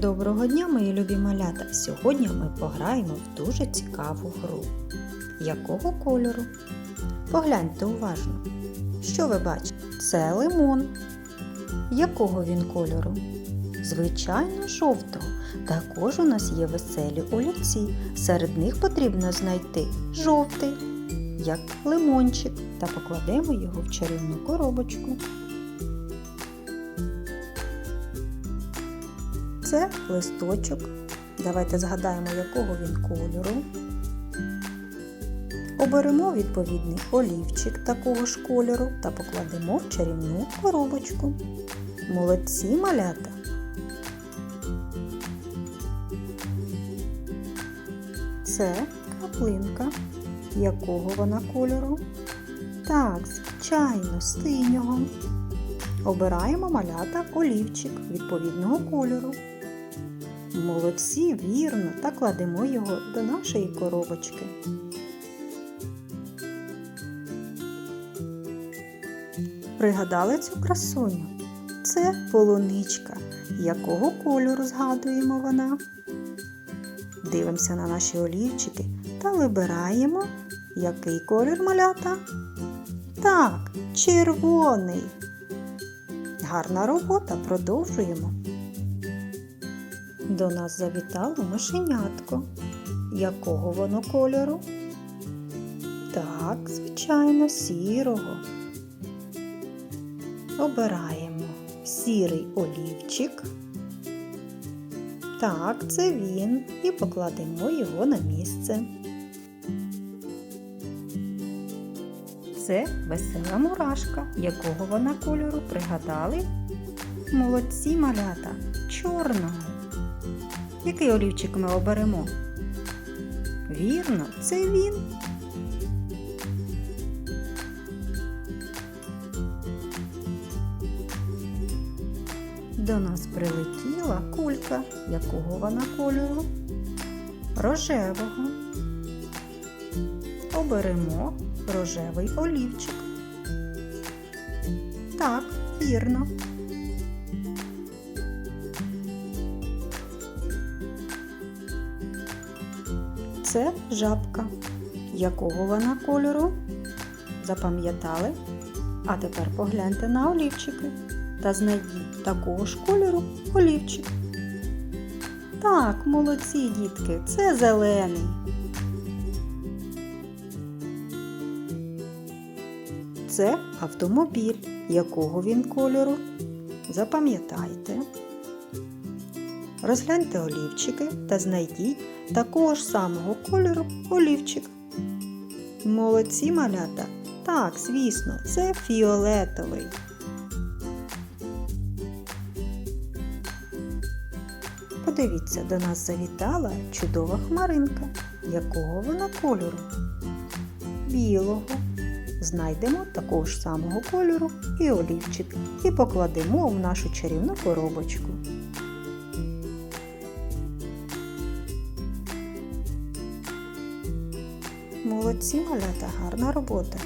Доброго дня, мої любі малята! Сьогодні ми пограємо в дуже цікаву гру. Якого кольору? Погляньте уважно. Що ви бачите? Це лимон. Якого він кольору? Звичайно, жовтого. Також у нас є веселі олівці. Серед них потрібно знайти жовтий, як лимончик, та покладемо його в чарівну коробочку. Це листочок. Давайте згадаємо, якого він кольору. Оберемо відповідний олівчик такого ж кольору та покладемо в чарівну коробочку. Молодці малята! Це каплинка. Якого вона кольору? Так, звичайно, синього. Обираємо малята олівчик відповідного кольору. Молодці, вірно, та кладемо його до нашої коробочки. Пригадали цю красуню? Це полуничка. Якого кольору згадуємо вона? Дивимося на наші олівчики та вибираємо, який колір малята. Так, червоний. Гарна робота, продовжуємо. До нас завітало мишенятко. Якого воно кольору? Так, звичайно, сірого. Обираємо сірий олівчик. Так, це він. І покладемо його на місце. Це весела мурашка, якого вона кольору пригадали? Молодці малята чорного. Який олівчик ми оберемо? Вірно, це він. До нас прилетіла кулька, якого вона кольору? Рожевого. Оберемо рожевий олівчик. Так, вірно. Це жабка. Якого вона кольору? Запам'ятали? А тепер погляньте на олівчики та знайдіть такого ж кольору олівчик. Так, молодці дітки, це зелений. Це автомобіль. Якого він кольору? Запам'ятайте. Розгляньте олівчики та знайдіть такого ж самого кольору олівчик. Молодці малята. Так, звісно, це фіолетовий. Подивіться, до нас завітала чудова хмаринка. Якого вона кольору? Білого. Знайдемо такого ж самого кольору і олівчик і покладемо в нашу чарівну коробочку. Молодці малята, гарна робота.